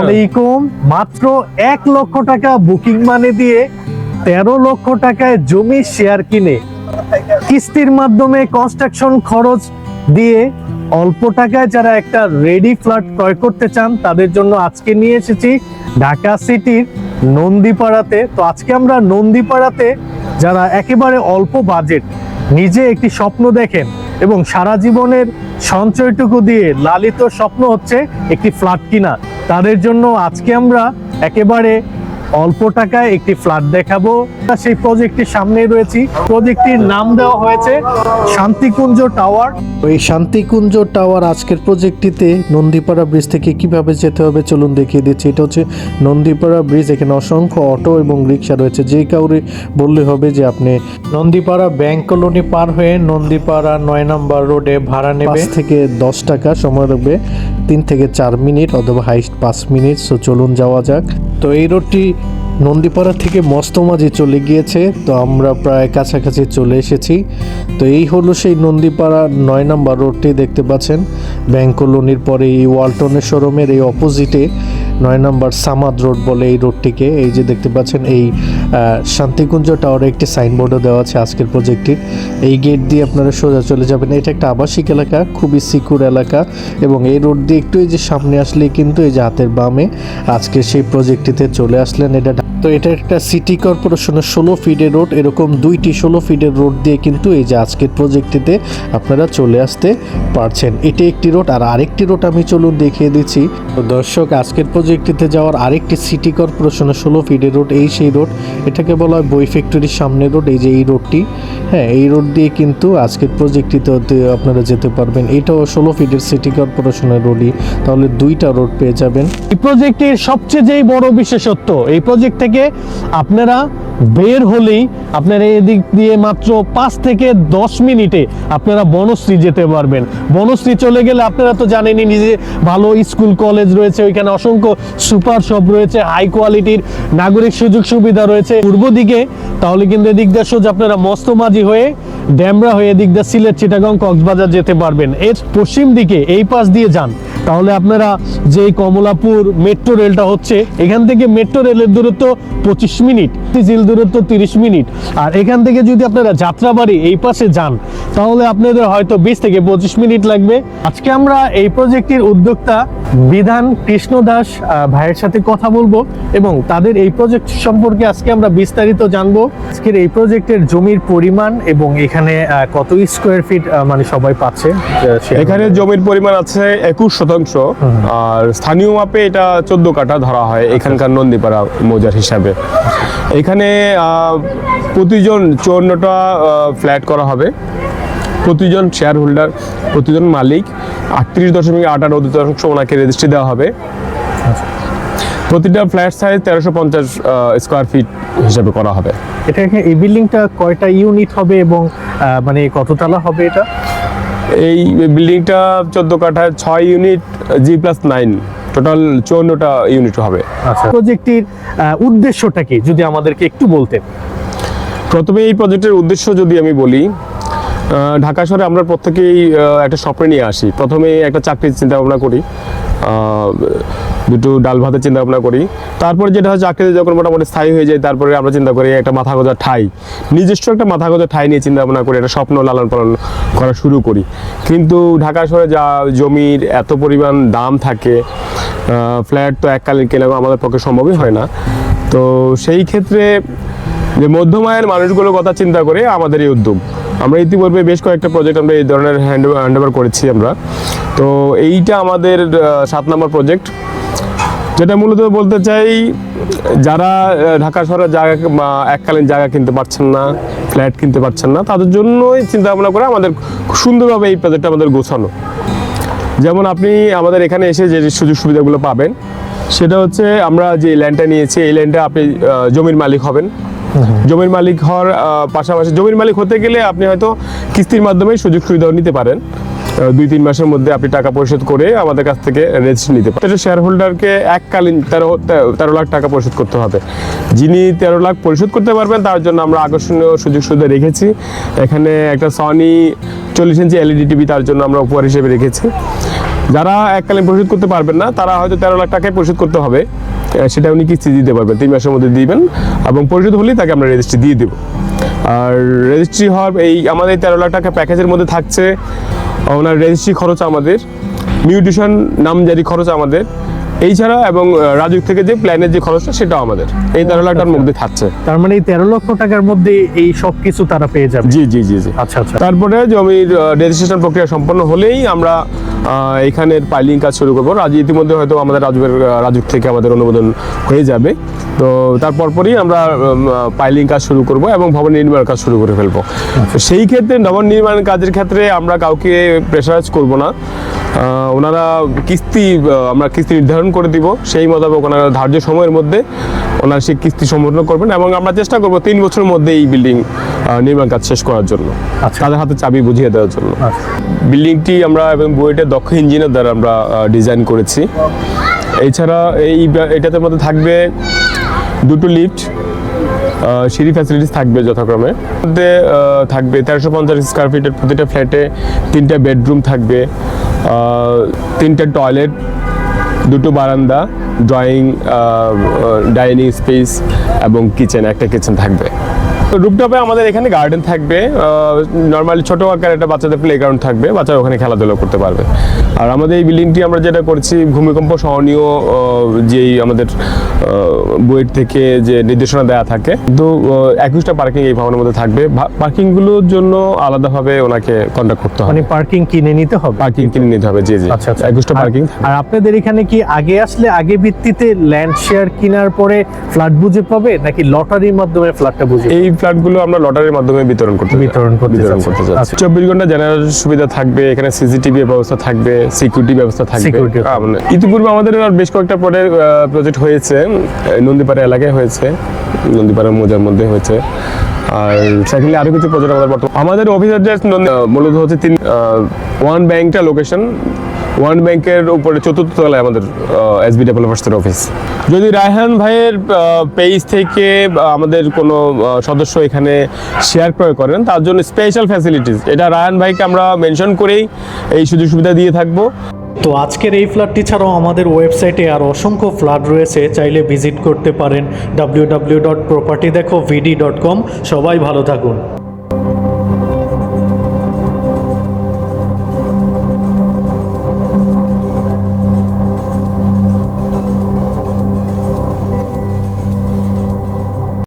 আলাইকুম। মাত্র এক লক্ষ টাকা বুকিং মানি দিয়ে তেরো লক্ষ টাকায় জমি শেয়ার কিনে কিস্তির মাধ্যমে কনস্ট্রাকশন খরচ দিয়ে অল্প টাকায় যারা একটা রেডি ফ্ল্যাট ক্রয় করতে চান, তাদের জন্য আজকে নিয়ে এসেছি ঢাকা সিটির নন্দীপাড়াতে। তো আজকে আমরা নন্দীপাড়াতে যারা একেবারে অল্প বাজেট নিজে একটি স্বপ্ন দেখেন এবং সারা জীবনের সঞ্চয়টুকু দিয়ে লালিত স্বপ্ন হচ্ছে একটি ফ্ল্যাট কিনা। তাদের জন্য আজকে আমরা একেবারে অল্প টাকায় একটি ফ্ল্যাট দেখাবো। সেই প্রজেক্টটির সামনেই রয়েছি। প্রজেক্টটির নাম দেওয়া হয়েছে শান্তিকুঞ্জ টাওয়ার। এই শান্তিকুঞ্জ টাওয়ার আজকের প্রজেক্টটিতে নন্দীপাড়া ব্রিজ থেকে কীভাবে যেতে হবে চলুন দেখিয়ে দিচ্ছি। এটা হচ্ছে নন্দীপাড়া ব্রিজ। এখানে অসংখ্য অটো এবং রিক্সা রয়েছে। যে কাউরে বললে হবে যে আপনি নন্দীপাড়া ব্যাংক কলোনি পার হয়ে নন্দীপাড়া নয় নম্বর রোডে ভাড়া নেবে। থেকে দশ টাকা সময় লাগবে। তিন থেকে চার মিনিট অথবা হাইস্ট পাঁচ মিনিট। সো চলুন যাওয়া যাক। তো এই রোডটি নন্দীপাড়া থেকে মস্তমাজি চলে গিয়েছে, তো আমরা প্রায় কাছাকাছি চলে এসেছি। তো এই হলো সেই নন্দীপাড়া নয় নম্বর রোডটি দেখতে পাচ্ছেন। ব্যাংক কলোনির পরে এই ওয়ালটনের শোরুমের এই অপোজিটে নয় নম্বর সামাদ রোড বলে এই রোডটিকে। এই যে দেখতে পাচ্ছেন, এই শান্তিকুঞ্জ টাওয়ারে একটি সাইনবোর্ডও দেওয়া আছে আজকের প্রজেক্টটির। এই গেট দিয়ে আপনারা সোজা চলে যাবেন। এটা একটা আবাসিক এলাকা, খুবই সিকিউর এলাকা এবং এই রোড দিয়ে একটু এই যে সামনে আসলেই কিন্তু এই যে হাতের বামে আজকে সেই প্রজেক্টটিতে চলে আসলেন। এটা তো এটা একটা সিটি কর্পোরেশনের ষোলো ফিটের রোড এরকম দুইটি ষোলো ফিডের রোড দিয়ে কিন্তু এই যে আজকের প্রজেক্টটিতে আপনারা চলে আসতে পারছেন। এটি একটি রোড আর আরেকটি রোড আমি চলুন দেখিয়ে দিচ্ছি। তো দর্শক, আজকের প্রজেক্টটিতে যাওয়ার আরেকটি সিটি কর্পোরেশনের ষোলো ফিটের রোড এই সেই রোড এটাকে বলা হয় বই ফ্যাক্টরির সামনের রোড এই যে এই রোডটি হ্যাঁ এই রোড দিয়ে কিন্তু আজকের প্রজেক্টটিতে আপনারা যেতে পারবেন। এটাও ষোলো ফিডের সিটি কর্পোরেশনের রোডই তাহলে দুইটা রোড পেয়ে যাবেন। এই প্রজেক্টের সবচেয়ে যেই বড় বিশেষত্ব, এই প্রজেক্ট থেকে আপনারা বের হলেই আপনারা এদিক দিয়ে মাত্র পাঁচ থেকে দশ মিনিটে আপনারা বনশ্রী যেতে পারবেন। বনশ্রী চলে গেলে আপনারা তো জানেনই নিজে ভালো স্কুল, কলেজ রয়েছে, ওইখানে অসংখ্য সুপার শপ রয়েছে, হাই কোয়ালিটির নাগরিক সুযোগ সুবিধা রয়েছে। পূর্ব দিকে, তাহলে কিন্তু এদিক দিয়ে সোজা আপনারা মস্তমাজি হয়ে ড্যামরা হয়ে এদিক দিয়ে সিলেট, চিটাগং, কক্সবাজার যেতে পারবেন। এর পশ্চিম দিকে, এই পাশ দিয়ে যান। তাহলে আপনারা যে কমলাপুর মেট্রো রেলটা হচ্ছে, এখান থেকে মেট্রো রেলের দূরত্ব পঁচিশ মিনিট জিল দূরত্ব তিরিশ মিনিট। আর এখান থেকে যদি আপনারা যাত্রাবাড়ি এই পাশে যান, তাহলে আপনাদের হয়তো বিশ থেকে পঁচিশ মিনিট লাগবে। আজকে আমরা এই প্রজেক্টটির উদ্যোক্তা বিধান কৃষ্ণ দাস ভাইয়ের সাথে কথা বলব এবং তাদের এই প্রজেক্ট সম্পর্কে আজকে আমরা বিস্তারিত জানব। আজকের এই প্রজেক্টের জমির পরিমাণ এবং এখানে কত স্কোয়ার ফিট মানে সবাই পাচ্ছে এখানে জমির পরিমাণ আছে একুশ শতাংশ আর স্থানীয় মাপে এটা চোদ্দ কাঠা ধরা হয় এখানকার নন্দীপাড়া মৌজার হিসাবে। এখানে প্রতিজন চুয়ান্নটা ফ্ল্যাট করা হবে। প্রতিজন শেয়ার হোল্ডার প্রতিজন মালিক আটত্রিশ দশমিক আটান্ন শতাংশ ওনাকে রেজিস্ট্রি দেওয়া হবে। প্রতিটা ফ্ল্যাট সাইজ তেরোশো পঞ্চাশ স্কোয়ার ফিট হিসাবে করা হবে। এটা এই বিল্ডিংটা কয়টা ইউনিট হবে এবং মানে কততলা হবে এটা? এই বিল্ডিংটা চোদ্দ কাঠায় ছয় unit G plus nine total চুয়ান্নটা unit হবে। আচ্ছা। প্রজেক্টটির উদ্দেশ্যটা কি যদি আমাদেরকে একটু বলতেন? প্রথমে এই প্রজেক্টের উদ্দেশ্য যদি আমি বলি ঢাকা শহরে আমরা প্রত্যেকেই একটা স্বপ্নে নিয়ে আসি। প্রথমে একটা চাকরির চিন্তা ভাবনা করি দুটো ডাল ভাতের চিন্তা ভাবনা করি। তারপরে যেটা হয়, চাকরিতে যখন মোটামুটি স্থায়ী হয়ে যায়, তারপরে আমরা চিন্তা করি, একটা মাথা গোজা ঠাই। নিজস্ব একটা মাথা গোজা ঠাই নিয়ে চিন্তা ভাবনা করি, একটা স্বপ্ন লালন পালন করা শুরু করি। কিন্তু ঢাকা শহরে যা জমির এত পরিমাণ দাম থাকে ফ্ল্যাট তো এককালীন কেনা আমাদের পক্ষে সম্ভবই হয় না। তো সেই ক্ষেত্রে যে মধ্যম আয়ের মানুষগুলোর কথা চিন্তা করে আমাদের এই উদ্যোগ। আমরা ইতিপূর্বে বেশ কয়েকটা প্রজেক্ট আমরা এই ধরনের হ্যান্ড হ্যান্ড ওভার করেছি আমরা। তো এইটা আমাদের সাত নম্বর প্রজেক্ট যেটা মূলত বলতে চাই, যারা ঢাকা শহরের জায়গা এককালীন জায়গা কিনতে পারছেন না, ফ্ল্যাট কিনতে পারছেন না, তাদের জন্যই চিন্তা ভাবনা করে আমাদের সুন্দরভাবে এই প্রজেক্টটা আমাদের গোছানো। যেমন আপনি আমাদের এখানে এসে যে সুযোগ সুবিধাগুলো পাবেন, সেটা হচ্ছে আমরা যে ল্যান্ডটা নিয়েছি, এই ল্যান্ডটা আপনি জমির মালিক হবেন। জমির মালিক হওয়ার পাশাপাশি জমির মালিক হতে গেলে আপনি হয়তো কিস্তির মাধ্যমে সুযোগ সুবিধাও নিতে পারেন। দুই, তিন মাসের মধ্যে আপনি টাকা পরিশোধ করে আমাদের কাছ থেকে রেজিস্ট্রি নিতে পারেন। শেয়ার হোল্ডারকে এককালীন তেরো তেরো লাখ টাকা পরিশোধ করতে হবে। যিনি তেরো লাখ পরিশোধ করতে পারবেন, তার জন্য আমরা আকর্ষণীয় সুযোগ সুবিধা রেখেছি। এখানে একটা সনি চল্লিশ ইঞ্চি এলইডি টিভি তার জন্য আমরা উপহার হিসেবে রেখেছি। যারা এককালীন পরিশোধ করতে পারবেন না, তারা হয়তো তেরো লাখ টাকায় পরিশোধ করতে হবে। সেটা উনি কিস্তি দিতে পারবেন তিন মাসের মধ্যে দিবেন এবং পরিশোধ হলেই তাকে আমরা রেজিস্ট্রি দিয়ে দেবো। আর রেজিস্ট্রি হওয়ার এই আমাদের তেরো লাখ টাকা প্যাকেজের মধ্যে থাকছে ওনার রেজিস্ট্রি খরচ আমাদের মিউটেশন নামজারি খরচ আমাদের এই ছাড়া এবং রাজুক থেকে যে প্ল্যানের যে খরচটা সেটাও আমাদের। এই তেরো লাখ টাকার মধ্যে থাকছে। তার মানে এই তেরো লক্ষ টাকার মধ্যে এই সব কিছু তারা পেয়ে যাবে? জি জি জি জি। আচ্ছা আচ্ছা। তারপরে জমির রেজিস্ট্রেশন প্রক্রিয়া সম্পন্ন হলেই আমরা এখানের পাইলিং কাজ শুরু করব। রাজু, ইতিমধ্যে হয়তো আমাদের রাজুকের রাজুক থেকে আমাদের অনুমোদন হয়ে যাবে। তো তারপর পরই আমরা পাইলিং কাজ শুরু করব এবং ভবন নির্মাণ কাজ শুরু করে ফেলব। সেই ক্ষেত্রে ভবন নির্মাণ কাজের ক্ষেত্রে আমরা কাউকে প্রেশারাইজ করব না। ওনারা কিস্তি আমরা কিস্তি নির্ধারণ করে দিব। সেই মোতাবেক ওনারা ধার্য সময়ের মধ্যে ওনারা সেই কিস্তি সম্পন্ন করবেন এবং আমরা চেষ্টা করব তিন বছরের মধ্যে এই বিল্ডিং নির্মাণ কাজ শেষ করার জন্য। আচ্ছা। তাদের হাতে চাবি বুঝিয়ে দেওয়ার জন্য। আচ্ছা। বিল্ডিংটি আমরা এবং বুয়েটের দক্ষ ইঞ্জিনিয়ার দ্বারা আমরা ডিজাইন করেছি। এছাড়া এই এটাতে মধ্যে থাকবে দুটো লিফট সিঁড়ি ফ্যাসিলিটিস থাকবে যথাক্রমে। মধ্যে থাকবে তেরোশো পঞ্চাশ স্কোয়ার ফিটের প্রতিটা ফ্ল্যাটে তিনটা বেডরুম থাকবে তিনটা টয়লেট দুটো বারান্দা ড্রয়িং ডাইনিং স্পেস এবং কিচেন একটা কিচেন থাকবে। রুপটপে আমাদের এখানে গার্ডেন থাকবে নর্মালি ছোট আকার একটা বাচ্চাদের প্লে গ্রাউন্ড থাকবে বাচ্চারা ওখানে খেলাধুলা করতে পারবে। আর আমাদের এই বিল্ডিংটি আমরা যেটা করছি ভূমিকম্প সহনীয় যেই আমাদের বইয়ের থেকে যে নির্দেশনা দেওয়া থাকে তো একুশটা পার্কিং এই ভবনের মধ্যে থাকবে। পার্কিংগুলোর জন্য আলাদাভাবে ওনাকে কন্ট্যাক্ট করতে হবে। মানে পার্কিং কিনে নিতে হবে? পার্কিং কিনে নিতে হবে জি জি। আচ্ছা আচ্ছা। একুশটা পার্কিং আর আপনাদের এখানে কি আগে আসলে আগে ভিত্তিতে ল্যান্ড শেয়ার কেনার পরে ফ্ল্যাট বুঝে পাবে নাকি লটারির মাধ্যমে ফ্ল্যাটটা বুঝে এই ফ্ল্যাটগুলো আমরা লটারির মাধ্যমে বিতরণ করতে বিতরণ করতে বিতরণ করতে যাচ্ছি আচ্ছা। চব্বিশ ঘণ্টা জেনারেল সুবিধা থাকবে এখানে সিসিটিভি ব্যবস্থা থাকবে সিকিউরিটি ব্যবস্থা থাকবে। মানে ইতিপূর্বে আমাদের আর বেশ কয়েকটা পরে প্রজেক্ট হয়েছে। নন্দীপাড়া এলাকায় হয়েছে নন্দীপাড়া মৌজার মধ্যে হয়েছে। আর সেকেন্ডলি আরও কিছু প্রজেক্ট আমাদের বর্তমান আমাদের অফিস অ্যাড্রেস মূলত হচ্ছে তিন ওয়ান ব্যাংকটা লোকেশন ওয়ান ব্যাংকের উপরে চতুর্থ তলায় আমাদের এসবি ডেভেলপার্সের অফিস যদি রায়হান ভাইয়ের পেজ থেকে আমাদের কোনো সদস্য এখানে শেয়ার ক্রয় করেন, তার জন্য স্পেশাল ফ্যাসিলিটিস এটা রায়হান ভাইকে আমরা মেনশন করেই এই সুযোগ সুবিধা দিয়ে থাকব। তো আজকের এই ফ্ল্যাটটি ছাড়াও আমাদের ওয়েবসাইটে আর অসংখ্য ফ্ল্যাট রয়েছে, চাইলে ভিজিট করতে পারেন। ডাব্লিউ ডাব্লিউ ডট প্রপার্টি দেখো ভিডি ডট কম সবাই ভালো থাকুন।